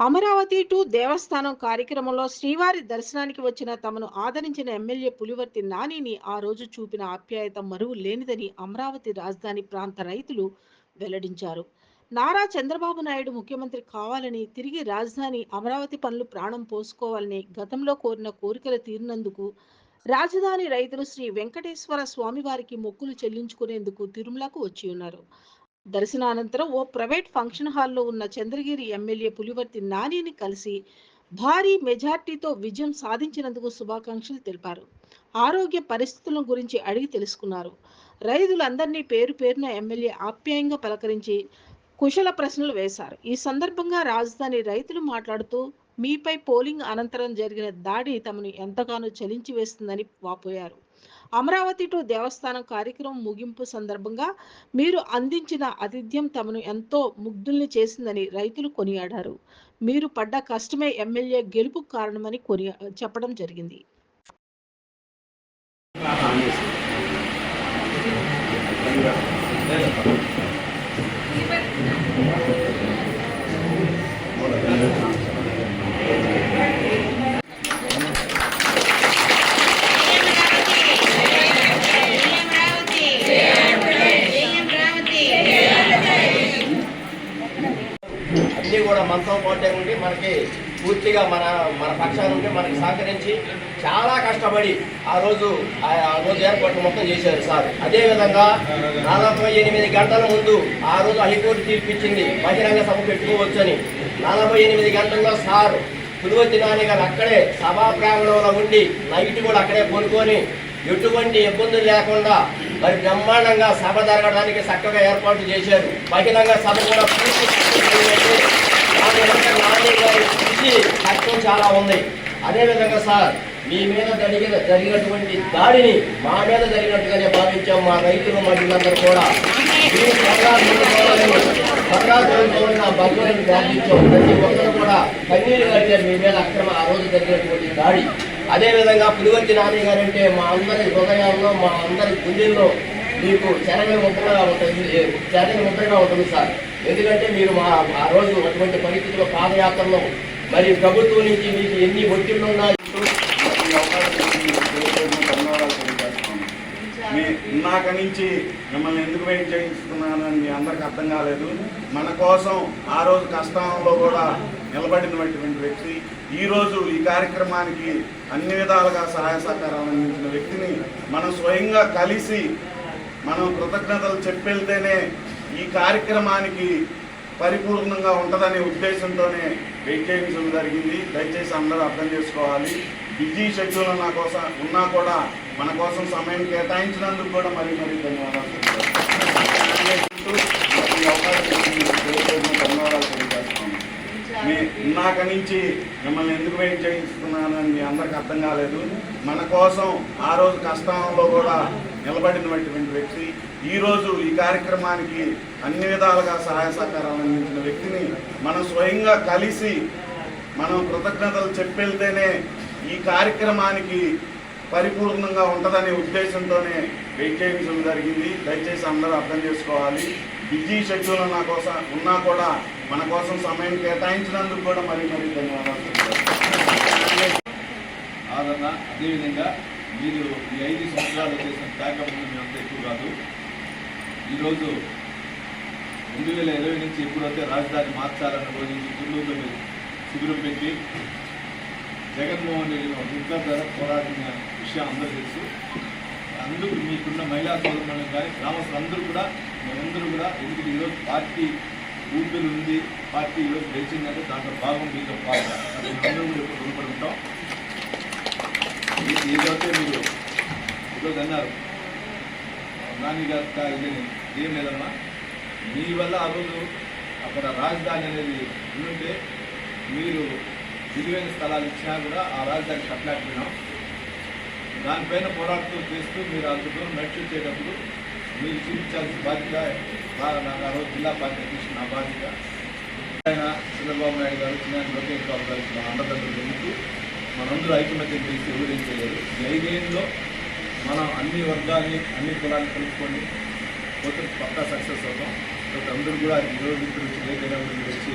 Amaravati to దేవస్థానం కార్యక్రమంలో శ్రీవారి దర్శనానికి వచ్చిన తమను ఆదరించిన ఎమ్మెల్యే పులివర్తి నానిని ఆ రోజు చూపిన ఆప్యాయత మరువు లేనిదని అమరావతి రాజధాని ప్రాంత రైతులు వెల్లడించారు. నారా చంద్రబాబు నాయుడు ముఖ్యమంత్రి కావాలని తిరిగి రాజధాని అమరావతి పనులు ప్రాణం పోసుకోవాలని గతంలో కోరిన కోరికలు తీరినందుకు రాజధాని రైతులు శ్రీ వెంకటేశ్వర స్వామివారికి మొక్కులు చెల్లించుకునేందుకు తిరుమలకు వచ్చి ఉన్నారు. దర్శనానంతరం ఓ ప్రైవేట్ ఫంక్షన్ హాల్లో ఉన్న చంద్రగిరి ఎమ్మెల్యే పులివర్తి నానిని కలిసి భారీ మెజార్టీతో విజయం సాధించినందుకు శుభాకాంక్షలు తెలిపారు. ఆరోగ్య పరిస్థితుల గురించి అడిగి తెలుసుకున్నారు. రైతులందరినీ పేరు పేరున ఎమ్మెల్యే ఆప్యాయంగా పలకరించి కుశల ప్రశ్నలు వేశారు. ఈ సందర్భంగా రాజధాని రైతులు మాట్లాడుతూ మీపై పోలింగ్ అనంతరం జరిగిన దాడి తమను ఎంతగానో చలించి వేస్తుందని వాపోయారు. అమరావతి టు దేవస్థానం కార్యక్రమం ముగింపు సందర్భంగా మీరు అందించిన ఆతిథ్యం తమను ఎంతో ముగ్ధుల్ని చేసిందని రైతులు కొనియాడారు. మీరు పడ్డ కష్టమే ఎమ్మెల్యే గెలుపుకు కారణమని కొని చెప్పడం జరిగింది. అన్నీ కూడా మనతో పాటే ఉండి మనకి పూర్తిగా మన మన పక్షాన ఉండి మనకి సహకరించి చాలా కష్టపడి ఆ రోజు ఆ రోజు ఏర్పాటు మొత్తం చేశారు సార్. అదేవిధంగా నలభై ఎనిమిది గంటల ముందు ఆ రోజు హైకోర్టు తీర్పిచ్చింది. బహిరంగ సభ పెట్టుకోవచ్చని. నలభై ఎనిమిది గంటల్లో సార్ పులివతి నాని గారు అక్కడే సభా ప్రాంగణంలో ఉండి నైట్ కూడా అక్కడే కొనుక్కొని ఎటువంటి ఇబ్బందులు లేకుండా మరి బ్రహ్మాండంగా సభ జరగడానికి చక్కగా ఏర్పాటు చేశారు. బహిరంగ సభ కూడా పూర్తి చేసి దాని వెనుక నాని గారి కృషి కష్టం చాలా ఉంది. అదేవిధంగా సార్ మీ మీద జరిగిన జరిగినటువంటి దాడిని మా మీద జరిగినట్టుగానే భావించాం మా రైతులు మహిళలందరూ కూడా. మీరు త్వరగా ముందుకోవాలని, ప్రార్థించాం ప్రతి ఒక్కరు కూడా కన్నీరు కట్టారు మీ మీద అక్రమ ఆ రోజు జరిగినటువంటి దాడి. అదేవిధంగా పులివర్తి నాని గారు అంటే మా అందరి హృదయాల్లో మా అందరి గుండెల్లో మీకు చెరగని ముద్రగా ఉంటుంది చెరగని ముద్రగా ఉంటుంది సార్. ఎందుకంటే మీరు మా ఆ రోజు అటువంటి పరిస్థితుల్లో పాదయాత్రలో మరి ప్రభుత్వం నుంచి మీకు ఎన్ని ఒత్తిళ్ళు ఉన్నాయి? ఈ అవకాశం మీ ఇందాక నుంచి మిమ్మల్ని ఎందుకు వెయిట్ చేయిస్తున్నానని మీ అందరికి అర్థం కాలేదు. మన కోసం ఆ రోజు కష్టంలో కూడా నిలబడినటువంటి వ్యక్తి ఈరోజు ఈ కార్యక్రమానికి అన్ని విధాలుగా సహాయ సహకారాలు అందించిన వ్యక్తిని మనం స్వయంగా కలిసి మనం కృతజ్ఞతలు చెప్పెళ్తేనే ఈ కార్యక్రమానికి పరిపూర్ణంగా ఉంటుందనే ఉద్దేశంతోనే వెయిట్ చేయించడం జరిగింది. దయచేసి అందరూ అర్థం చేసుకోవాలి. బిజీ షెడ్యూల్ నా కోసం ఉన్నా కూడా మన కోసం సమయం కేటాయించినందుకు కూడా మరీ మరీ ధన్యవాదాలు అవకాశం మీ ఇందాక నుంచి మిమ్మల్ని ఎందుకు వెయిట్ చేయిస్తున్నానని మీ అందరికి అర్థం కాలేదు. మన కోసం ఆ రోజు కష్టంలో కూడా నిలబడినటువంటి వ్యక్తి ఈరోజు ఈ కార్యక్రమానికి అన్ని విధాలుగా సహాయ సహకారాలు అందించిన వ్యక్తిని మనం స్వయంగా కలిసి మనం కృతజ్ఞతలు చెప్పెళ్తేనే ఈ కార్యక్రమానికి పరిపూర్ణంగా ఉంటుందనే ఉద్దేశంతోనే వెయిట్ చేయించడం జరిగింది. దయచేసి అందరూ అర్థం చేసుకోవాలి. బిజీ షెడ్యూల్ నా కోసం ఉన్నా కూడా మన కోసం సమయం కేటాయించినందుకు కూడా మరీ మరీ ధన్యవాదాలు ఆదరణ. అదేవిధంగా మీరు ఈ ఐదు సంవత్సరాలు చేసిన త్యాగం మీ అంత ఎక్కువ కాదు. ఈరోజు రెండు వేల ఇరవై నుంచి ఎప్పుడైతే రాజధాని మార్చాలన్న రోజు నుంచి మీరు శిబిరం పెట్టి జగన్మోహన్ రెడ్డి ఇంకా ధర పోరాడిన విషయం అందరూ తెలుసు. అందరూ మీకున్న మహిళా సోదరులను కానీ గ్రామస్తులు అందరూ కూడా మేమందరూ కూడా ఎందుకు ఈరోజు పార్టీ ఊపిరి ఉంది పార్టీ ఈరోజు గెలిచిందంటే దాంట్లో భాగం మీతో పాల్గొన అది అందరూ కూడా ఇప్పుడు రుణపడి ఉంటాం. ఇది ఏదైతే మీరు ఈరోజు అన్నారు. నాని గారు ఏం లేదమ్మా. మీ వల్ల ఆ రోజు అక్కడ రాజధాని అనేది ఉంటే మీరు విలువైన స్థలాలు ఇచ్చినా కూడా ఆ రాజధాని కట్టలేకపోయినాం. దానిపైన పోరాడుతూ చేస్తూ మీరు అందులో దూరం నడిచొచ్చేటప్పుడు మీరు చూపించాల్సిన బాధ్యత నాకు ఆ రోజు జిల్లా పార్టీ అధ్యక్షుడు నా బాధ్యత. ఆయన చంద్రబాబు నాయుడు గారు చిన్న లోకేష్ బాబు గారు మన అండదండలు ఎందుకు? మనందరూ ఐకమత్యం చేసి ఎవరేం చేయలేదు ఐదేళ్ళలో మనం అన్ని వర్గాన్ని అన్ని కులాన్ని కలుపుకొని పోతే పక్కా సక్సెస్ అవుతాం. కాబట్టి అందరూ కూడా ఈరోజు ఇక్కడ నుంచి లేకపోయినా కూడా వచ్చి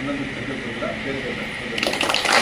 ఉన్నందుకు తగ్గట్టు కూడా పేరు పేరున